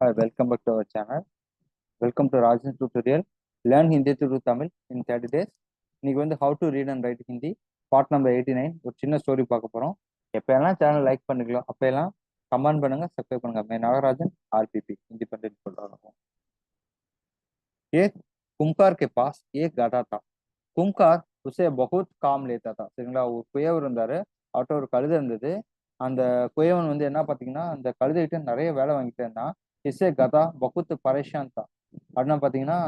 Hi, welcome back to our channel. Welcome to Rajan tutorial. Learn Hindi through Tamil in thirty days இன்னைக்கு வந்து how to read and write Hindi part number eighty nine ஒரு சின்ன story பார்க்க போகிறோம் எப்போயெல்லாம் channel like பண்ணிக்கலாம். அப்போயெல்லாம் comment பண்ணுங்க subscribe பண்ணுங்க. மே Nagarajan RPP independent சொல்கிறோம் ஏ கும்கார் கே பாஸ் ஏ கடா தா. கும்கார் உசே பகுத் காம் லேத்தா தான் சரிங்களா? ஒரு குயவர் இருந்தார் அவர்கிட்ட ஒரு கழுதை இருந்தது. அந்த குயவன் வந்து என்ன பார்த்தீங்கன்னா அந்த கழுதைகிட்ட நிறைய வேலை வாங்கிட்டேன்னா இசே கதா பகுத்து பரேஷான் தான் அப்படின்னா பார்த்தீங்கன்னா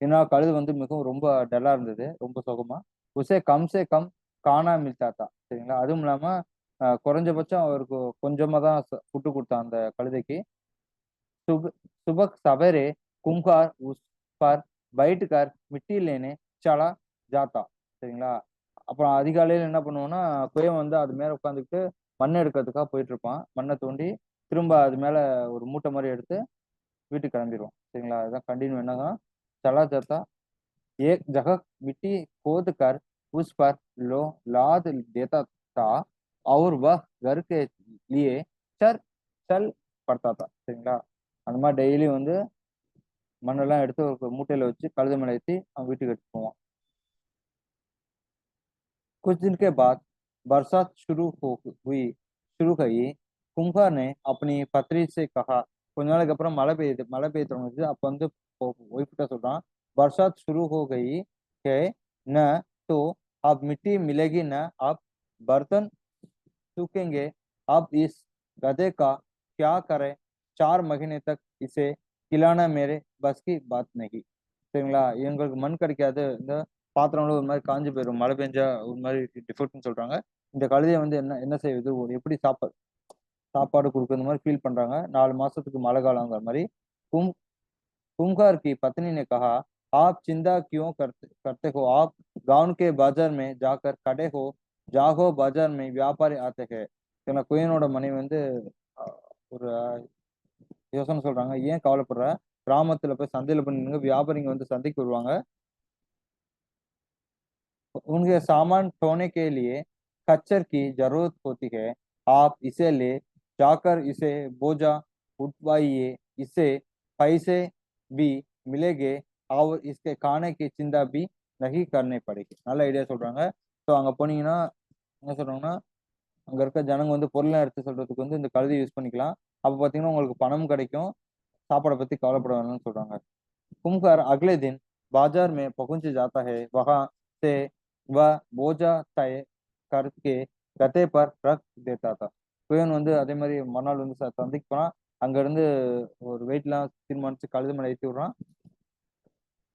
என்னோட கழுது வந்து மிகவும் ரொம்ப டல்லா இருந்தது ரொம்ப சுகமா. உசே கம்சே கம் காணா மில்தாத்தா சரிங்களா? அதுவும் இல்லாமல் குறைஞ்சபட்சம் அவருக்கு கொஞ்சமாக தான் புட்டு கொடுத்தான் அந்த கழுதைக்கு. சுப சுபக் சபரே கும்கார் உஸ்பார் பார் மிட்டி மிட்டிலேனே சலா ஜாத்தா. சரிங்களா? அப்புறம் அதிகாலையில் என்ன பண்ணுவோம்னா குயம் வந்து அது மேலே உட்காந்துக்கிட்டு மண்ணை எடுக்கிறதுக்காக போயிட்டு இருப்பான். மண்ணை தோண்டி திரும்ப அது மேல ஒரு மூட்டை மாதிரி எடுத்து வீட்டுக்கு கிளம்பிடுவான் சரிங்களா அதுதான் கண்டினியூ என்னன்னா चला जाता एक जगह मिट्टी खोद कर उस पर लो लाद देता था और वह घर के लिए चल चल पड़ता था சரிங்களா அந்த மாதிரி டெய்லி வந்து மண்ணெல்லாம் எடுத்து ஒரு மூட்டையில வச்சு கழுத மேல ஏற்றி அவன் வீட்டுக்கு எடுத்து போவான் कुछ दिन के बाद बरसात शुरू हो हुई शुरू गई कुम्हार ने अपनी पत्री से कहा கொஞ்ச நாளைக்கு அப்புறம் மழை பெய்யுது மழை பெய்ய தொடங்குச்சு அப்ப வந்து ஒய்ஃப்கிட்ட சொல்றான் बरसात शुरू हो गई है न तो अब मिट्टी मिलेगी न अब बर्तन सूखेंगे अब इस गधे का क्या करें चार महीने तक इसे खिलाना मेरे बस की बात नहीं சரிங்களா எங்களுக்கு மண் கிடைக்காது இந்த பாத்திரங்களும் ஒரு மாதிரி காஞ்சு போயிடும் மழை பெஞ்சா ஒரு மாதிரி டிஃபெக்ட்னு சொல்றாங்க இந்த கழுதையை வந்து என்ன என்ன செய்யுது ஒரு எப்படி சாப்பாடு சாப்பாடு கொடுக்குற மாதிரி ஃபீல் பண்றாங்க நாலு மாசத்துக்கு மழை காலங்கிற மாதிரி கும் कुम्हार की पत्नी ने कहा आप चिंता क्यों करते करते हो आप गांव के बाजार में जाकर खड़े हो जागो बाजार में व्यापारी आते हैं ஏன்னா குயனோட மனைவி வந்து அஹ், ஒரு அஹ், யோசனை சொல்றாங்க ஏன் கவலைப்படுற கிராமத்துல போய் சந்தையில போய் நின்னுங்க வியாபாரிங்க வந்து சந்தைக்கு வருவாங்க उनके सामान ढोने के लिए खच्चर की जरूरत होती है आप इसे ले जाकर इसे बोझा उठवाइए इससे पैसे भी मिलेंगे और इसके खाने की चिंता भी नहीं करनी पड़ेगी நல்ல ஐடியா சொல்றாங்க ஸோ அங்க போனீங்கன்னா என்ன சொல்றாங்கன்னா அங்க இருக்க ஜனங்க வந்து பொருளை எடுத்து சொல்றதுக்கு வந்து இந்த கழுதை யூஸ் பண்ணிக்கலாம் அப்ப பாத்தீங்கன்னா உங்களுக்கு பணம் கிடைக்கும் சாப்பாடை பத்தி கவலைப்பட வேணாம்னு சொல்றாங்க कुम्हार अगले दिन बाजार में पहुंच जाता है वहां से वह बोझा तय करके गते पर रख देता था குயன் வந்து அதே மாதிரி மறுநாள் வந்து சந்தைக்கு போனால் அங்கேருந்து ஒரு வெயிட்லாம் தீர்மானிச்சு கழுது மேலே ஏற்றி விடுறான்.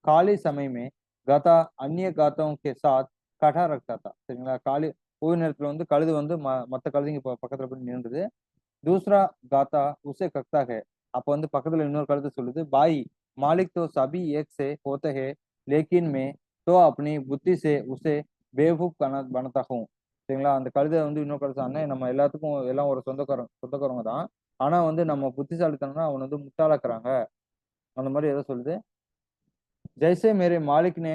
காலை சமயமே கதா அந்நிய காத்தம் கே சாத் கடா ரக்தாத்தா சரிங்களா? காலி ஓய்வு நேரத்தில் வந்து கழுது வந்து ம மற்ற கழுதுங்க பக்கத்துல போய் நின்றுது. தூசரா காத்தா உசே கக்தாக. அப்போ வந்து பக்கத்துல இன்னொரு கழுது சொல்லுது பாய் மாலிக் தோ சபி ஏக் சே ஹோத்தே லேக்கின் மே தோ அப்னி புத்தி சே உசே பேவகூப் கன பனத்தகும். சரிங்களா அந்த கழுதை வந்து இன்னொரு கழுத்து அண்ணன் நம்ம எல்லாத்துக்கும் எல்லாம் ஒரு சொந்தக்காரங்க சொந்தக்காரங்க தான் ஆனா வந்து நம்ம புத்திசாலித்தனம்னா அவன் வந்து முட்டாளாக்குறாங்க அந்த மாதிரி ஏதோ சொல்லுது जैसे मेरे मालिक ने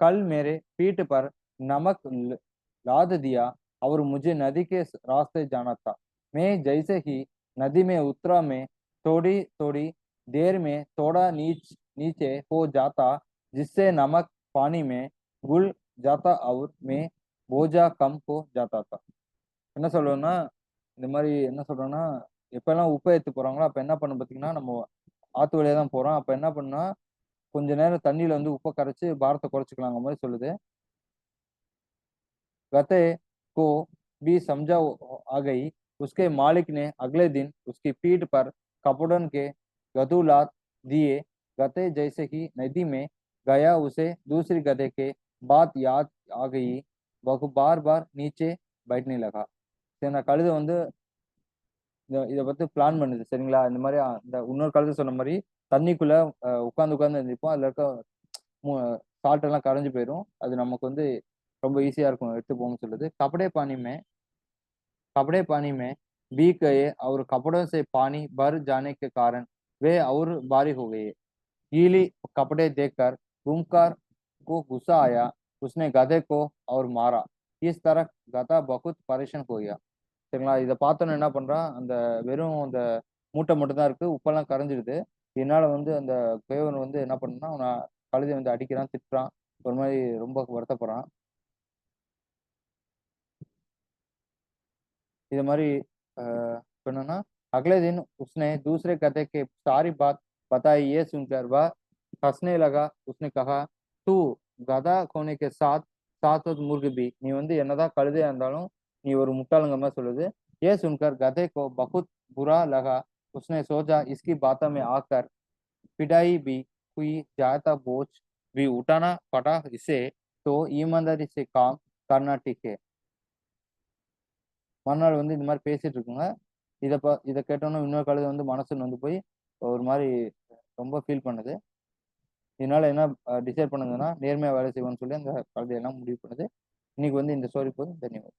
कल मेरे पीठ पर नमक ल- लाद दिया और मुझे नदी के स- रास्ते जाना था मैं जैसे ही नदी में उतरा मैं थोड़ी थोड़ी देर में थोड़ा नीच नीचे हो जाता जिससे नमक पानी में घुल जाता और मैं बोझा कम हो जाता था என்ன சொல்றோம்னா இந்த மாதிரி என்ன சொல்றோம்னா எப்பெல்லாம் உப்பை ஏத்து போறாங்களோ அப்ப என்ன பண்ண பாத்தீங்கன்னா நம்ம ஆத்து வழியா தான் போறோம் அப்ப என்ன பண்ணா கொஞ்ச நேரம் தண்ணியில வந்து உப்பை கரைச்சு பாரத்தை குறைச்சிக்கலாங்க மாதிரி சொல்லுது गते को भी समझा आ गई उसके मालिक ने अगले दिन उसकी पीठ पर कपड़न के गदूलात दिए गते जैसे ही नदी में गया उसे दूसरी गधे के बात याद आ गई वह बार बार नीचे बैठने लगा சரி நான் கழுதை வந்து இந்த இதை பத்தி பிளான் பண்ணுது சரிங்களா இந்த மாதிரி அஹ், இந்த இன்னொரு கழுதை சொன்ன மாதிரி தண்ணிக்குள்ள உட்காந்து உட்காந்து இருந்திருப்போம் அதுல இருக்க சால்ட் எல்லாம் கரைஞ்சு போயிடும் அது நமக்கு வந்து ரொம்ப ஈஸியா இருக்கும் எடுத்து போகணும்னு சொல்லுது कपड़े पानी में कपड़े पानी में भीग गए और कपड़ों से पानी भर जाने के कारण वे और भारी हो गए गीली कपड़े देखकर घूमकर को गुस्सा आया उसने गधे को और मारा इस तरह गधा बहुत परेशान हो गया சரிங்களா இதை பார்த்தோன்னு என்ன பண்றான் அந்த வெறும் அந்த மூட்டை மட்டும் தான் இருக்கு உப்பெல்லாம் கரைஞ்சிடுது இதனால வந்து அந்த குயவன் வந்து என்ன பண்ணா அவனை கழுதை வந்து அடிக்கிறான் திட்டுறான் ஒரு மாதிரி ரொம்ப வருத்தப்படுறான் இது மாதிரி अह, तो ना अगले दिन उसने दूसरे गधे के सारी बात बताई ये सुनकर वह हंसने लगा उसने कहा तू गधा होने के साथ साथ मुर्ग भी நீ வந்து என்னதான் கழுதையா இருந்தாலும் நீ ஒரு முட்டாளுங்க மாதிரி சொல்லுது ये सुनकर गधे को बहुत बुरा लगा उसने सोचा इसकी बातों में आकर पिटाई भी हुई जाता बोझ भी उठाना पड़ा इसे तो ईमानदारी से काम करना ठीक है மறுநாள் வந்து இந்த மாதிரி பேசிட்டு இருக்குங்க இதை ப இதை கேட்டோன்னே இன்னொரு கழுதை வந்து மனசு வந்து போய் ஒரு மாதிரி ரொம்ப ஃபீல் பண்ணுது இதனால என்ன டிசைட் பண்ணுதுன்னா நேர்மையாக வேலை செய்வோம்னு சொல்லி அந்த கழுதையெல்லாம் முடிவு பண்ணுது. இன்னைக்கு வந்து இந்த ஸ்டோரி போதும். தன்யவாதம்